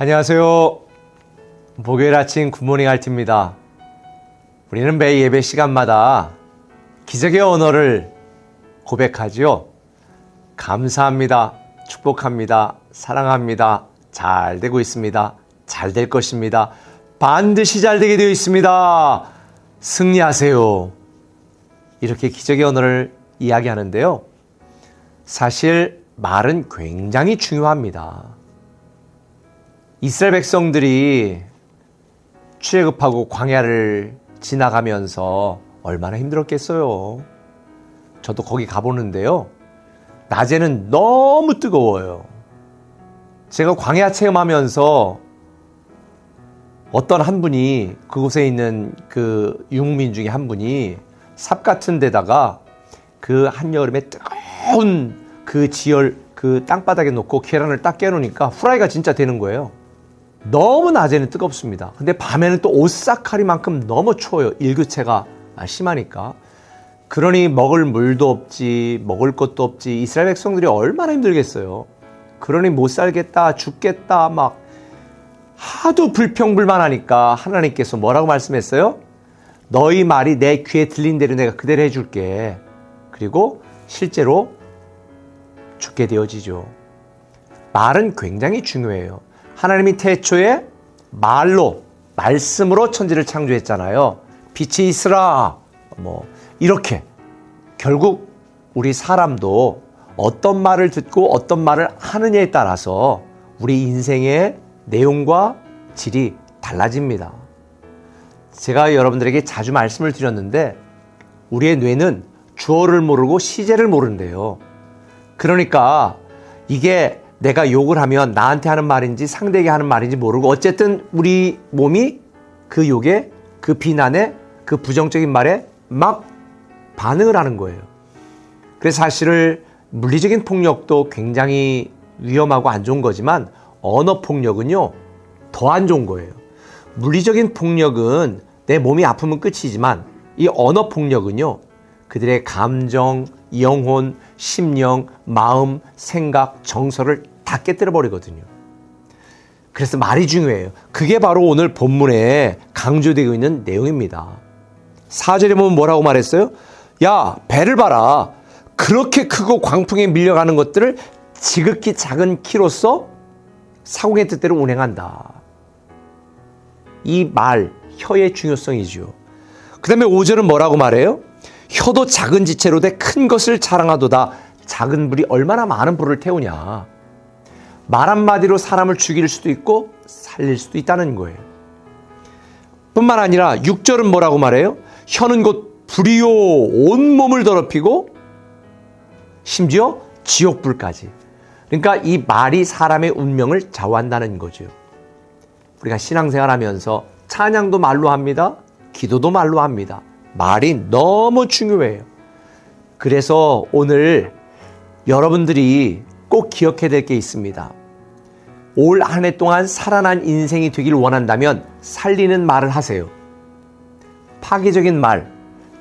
안녕하세요. 목요일 아침 굿모닝 알티입니다. 우리는 매 예배 시간마다 기적의 언어를 고백하지요. 감사합니다. 축복합니다. 사랑합니다. 잘 되고 있습니다. 잘 될 것입니다. 반드시 잘 되게 되어 있습니다. 승리하세요. 이렇게 기적의 언어를 이야기하는데요. 사실 말은 굉장히 중요합니다. 이스라엘 백성들이 출애굽하고 광야를 지나가면서 얼마나 힘들었겠어요. 저도 거기 가보는데요. 낮에는 너무 뜨거워요. 제가 광야 체험하면서 어떤 한 분이 그곳에 있는 그 유목민 중에 한 분이 삽 같은 데다가 그 한여름에 뜨거운 그 지열 그 땅바닥에 놓고 계란을 딱 깨놓으니까 후라이가 진짜 되는 거예요. 너무 낮에는 뜨겁습니다. 근데 밤에는 또 오싹하리만큼 너무 추워요. 일교체가 심하니까. 그러니 먹을 물도 없지, 먹을 것도 없지. 이스라엘 백성들이 얼마나 힘들겠어요. 그러니 못 살겠다, 죽겠다, 막 하도 불평불만하니까 하나님께서 뭐라고 말씀했어요? 너희 말이 내 귀에 들린 대로 내가 그대로 해줄게. 그리고 실제로 죽게 되어지죠. 말은 굉장히 중요해요. 하나님이 태초에 말로 말씀으로 천지를 창조했잖아요. 빛이 있으라 뭐 이렇게 결국 우리 사람도 어떤 말을 듣고 어떤 말을 하느냐에 따라서 우리 인생의 내용과 질이 달라집니다. 제가 여러분들에게 자주 말씀을 드렸는데 우리의 뇌는 주어를 모르고 시제를 모른대요. 그러니까 이게 내가 욕을 하면 나한테 하는 말인지 상대에게 하는 말인지 모르고 어쨌든 우리 몸이 그 욕에 그 비난에 그 부정적인 말에 막 반응을 하는 거예요. 그래서 사실은 물리적인 폭력도 굉장히 위험하고 안 좋은 거지만 언어 폭력은요 더 안 좋은 거예요. 물리적인 폭력은 내 몸이 아프면 끝이지만 이 언어 폭력은요 그들의 감정, 영혼, 심령, 마음, 생각, 정서를 다 깨뜨려 버리거든요. 그래서 말이 중요해요. 그게 바로 오늘 본문에 강조되고 있는 내용입니다. 4절에 보면 뭐라고 말했어요? 야, 배를 봐라. 그렇게 크고 광풍에 밀려가는 것들을 지극히 작은 키로서 사공의 뜻대로 운행한다. 이 말, 혀의 중요성이죠. 그 다음에 5절은 뭐라고 말해요? 혀도 작은 지체로 돼 큰 것을 자랑하도다. 작은 불이 얼마나 많은 불을 태우냐. 말 한마디로 사람을 죽일 수도 있고 살릴 수도 있다는 거예요. 뿐만 아니라 6절은 뭐라고 말해요? 혀는 곧 불이요 온 몸을 더럽히고 심지어 지옥불까지. 그러니까 이 말이 사람의 운명을 좌우한다는 거죠. 우리가 신앙생활 하면서 찬양도 말로 합니다. 기도도 말로 합니다. 말이 너무 중요해요. 그래서 오늘 여러분들이 꼭 기억해야 될 게 있습니다. 올 한 해 동안 살아난 인생이 되길 원한다면 살리는 말을 하세요. 파괴적인 말,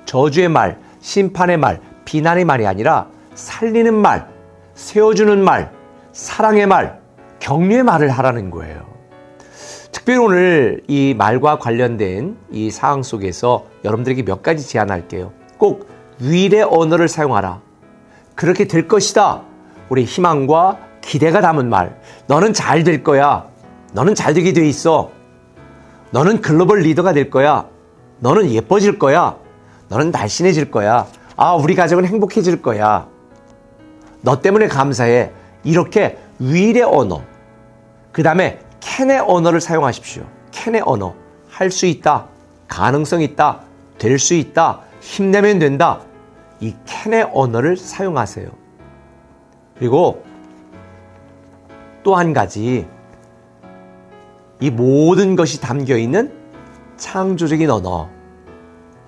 저주의 말, 심판의 말, 비난의 말이 아니라 살리는 말, 세워주는 말, 사랑의 말, 격려의 말을 하라는 거예요. 특별히 오늘 이 말과 관련된 이 사항 속에서 여러분들에게 몇 가지 제안할게요. 꼭 위의 언어를 사용하라. 그렇게 될 것이다. 우리 희망과 기대가 담은 말. 너는 잘 될 거야. 너는 잘 되게 돼 있어. 너는 글로벌 리더가 될 거야. 너는 예뻐질 거야. 너는 날씬해질 거야. 아, 우리 가족은 행복해질 거야. 너 때문에 감사해. 이렇게 위의 언어. 그 다음에 캔의 언어를 사용하십시오. 캔의 언어. 할 수 있다. 가능성 있다. 될 수 있다. 힘내면 된다. 이 캔의 언어를 사용하세요. 그리고 또 한 가지. 이 모든 것이 담겨 있는 창조적인 언어.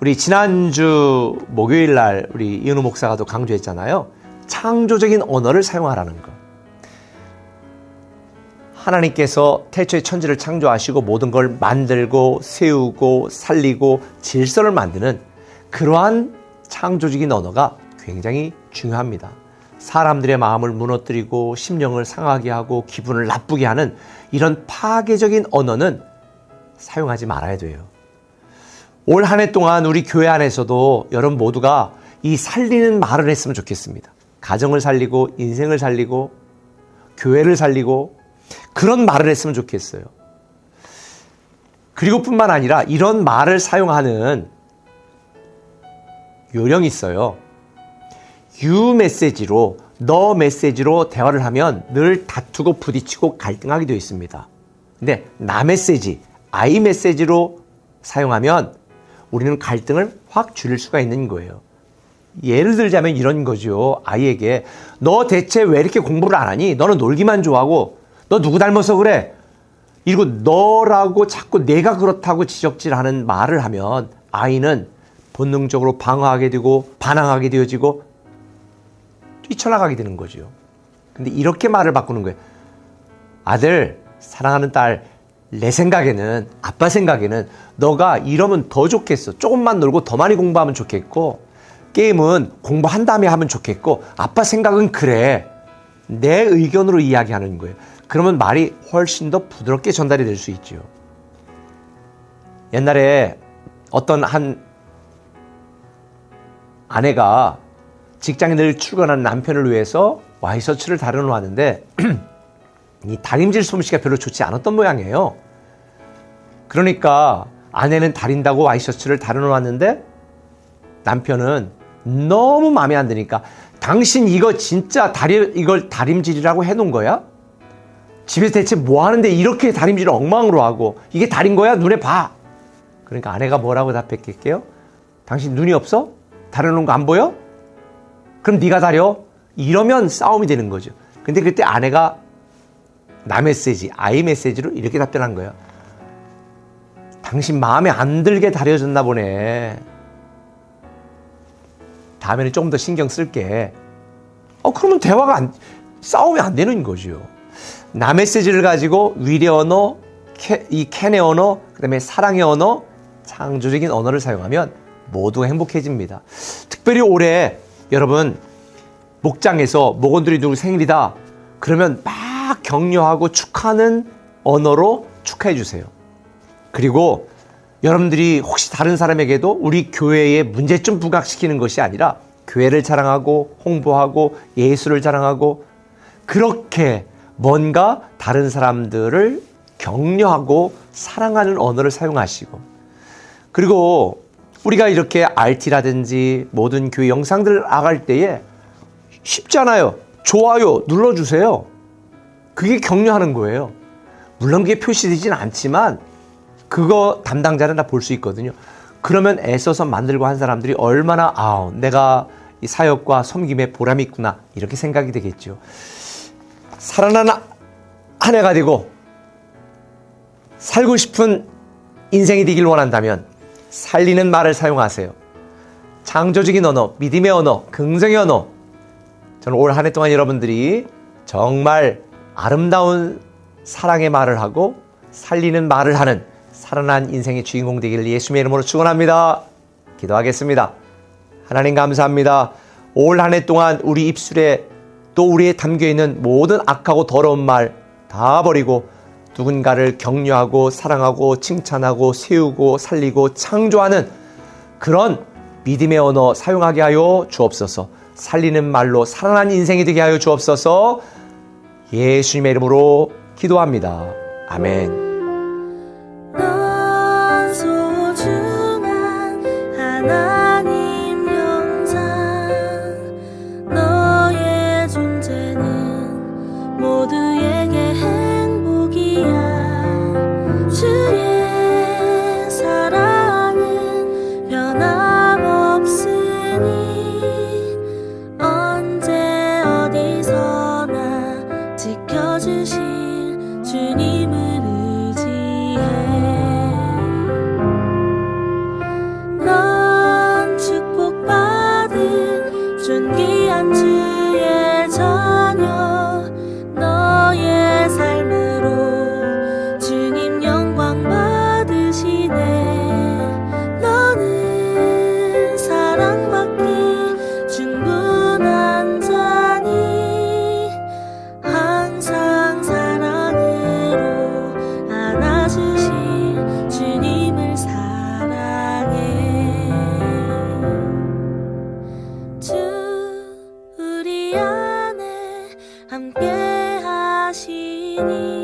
우리 지난주 목요일 날 우리 이은우 목사가 또 강조했잖아요. 창조적인 언어를 사용하라는 것. 하나님께서 태초에 천지를 창조하시고 모든 걸 만들고 세우고 살리고 질서를 만드는 그러한 창조적인 언어가 굉장히 중요합니다. 사람들의 마음을 무너뜨리고 심령을 상하게 하고 기분을 나쁘게 하는 이런 파괴적인 언어는 사용하지 말아야 돼요. 올 한 해 동안 우리 교회 안에서도 여러분 모두가 이 살리는 말을 했으면 좋겠습니다. 가정을 살리고 인생을 살리고 교회를 살리고 그런 말을 했으면 좋겠어요. 그리고 뿐만 아니라 이런 말을 사용하는 요령이 있어요. 유 메시지로 너 메시지로 대화를 하면 늘 다투고 부딪히고 갈등하게 되어 있습니다. 근데 나 메시지, 아이 메시지로 사용하면 우리는 갈등을 확 줄일 수가 있는 거예요. 예를 들자면 이런 거죠. 아이에게 너 대체 왜 이렇게 공부를 안 하니? 너는 놀기만 좋아하고 너 누구 닮아서 그래? 이러고 너라고 자꾸 내가 그렇다고 지적질하는 말을 하면 아이는 본능적으로 방어하게 되고 반항하게 되어지고 뛰쳐나가게 되는 거죠. 근데 이렇게 말을 바꾸는 거예요. 아들, 사랑하는 딸, 내 생각에는, 아빠 생각에는 너가 이러면 더 좋겠어. 조금만 놀고 더 많이 공부하면 좋겠고, 게임은 공부한 다음에 하면 좋겠고, 아빠 생각은 그래. 내 의견으로 이야기하는 거예요. 그러면 말이 훨씬 더 부드럽게 전달이 될 수 있죠. 옛날에 어떤 한 아내가 직장에 늘 출근하는 남편을 위해서 와이셔츠를 다려 놓았는데 이 다림질 솜씨가 별로 좋지 않았던 모양이에요. 그러니까 아내는 다린다고 와이셔츠를 다려 놓았는데 남편은 너무 마음에 안 드니까 당신 이거 진짜 다리 이걸 다림질이라고 해 놓은 거야? 집에서 대체 뭐 하는데 이렇게 다림질을 엉망으로 하고 이게 다린 거야? 눈에 봐. 그러니까 아내가 뭐라고 답했겠게요? 당신 눈이 없어? 다려놓은 거 안 보여? 그럼 네가 다려. 이러면 싸움이 되는 거죠. 근데 그때 아내가 나 메시지, 아이 메시지로 이렇게 답변한 거예요. 당신 마음에 안 들게 다려졌나 보네. 다음에는 조금 더 신경 쓸게. 어, 그러면 대화가 안, 싸움이 안 되는 거죠. 나 메시지를 가지고 위례 언어, 캐, 이 캔의 언어, 그 다음에 사랑의 언어, 창조적인 언어를 사용하면 모두가 행복해집니다. 특별히 올해 여러분 목장에서 목원들이 누구 생일이다. 그러면 막 격려하고 축하하는 언어로 축하해 주세요. 그리고 여러분들이 혹시 다른 사람에게도 우리 교회의 문제점 부각시키는 것이 아니라 교회를 자랑하고 홍보하고 예수를 자랑하고 그렇게 뭔가 다른 사람들을 격려하고 사랑하는 언어를 사용하시고 그리고 우리가 이렇게 RT라든지 모든 교회 영상들을 나갈 때에 쉽잖아요. 좋아요 눌러주세요. 그게 격려하는 거예요. 물론 그게 표시되진 않지만 그거 담당자는 다 볼 수 있거든요. 그러면 애써서 만들고 한 사람들이 얼마나 아 내가 이 사역과 섬김에 보람이 있구나 이렇게 생각이 되겠죠. 살아나는 한 해가 되고 살고 싶은 인생이 되길 원한다면 살리는 말을 사용하세요. 창조적인 언어, 믿음의 언어, 긍정의 언어. 저는 올 한 해 동안 여러분들이 정말 아름다운 사랑의 말을 하고 살리는 말을 하는 살아난 인생의 주인공 되기를 예수님의 이름으로 축원합니다. 기도하겠습니다. 하나님 감사합니다. 올 한 해 동안 우리 입술에 또 우리에 담겨 있는 모든 악하고 더러운 말 다 버리고 누군가를 격려하고 사랑하고 칭찬하고 세우고 살리고 창조하는 그런 믿음의 언어 사용하게 하여 주옵소서. 살리는 말로 살아난 인생이 되게 하여 주옵소서. 예수님의 이름으로 기도합니다. 아멘. you.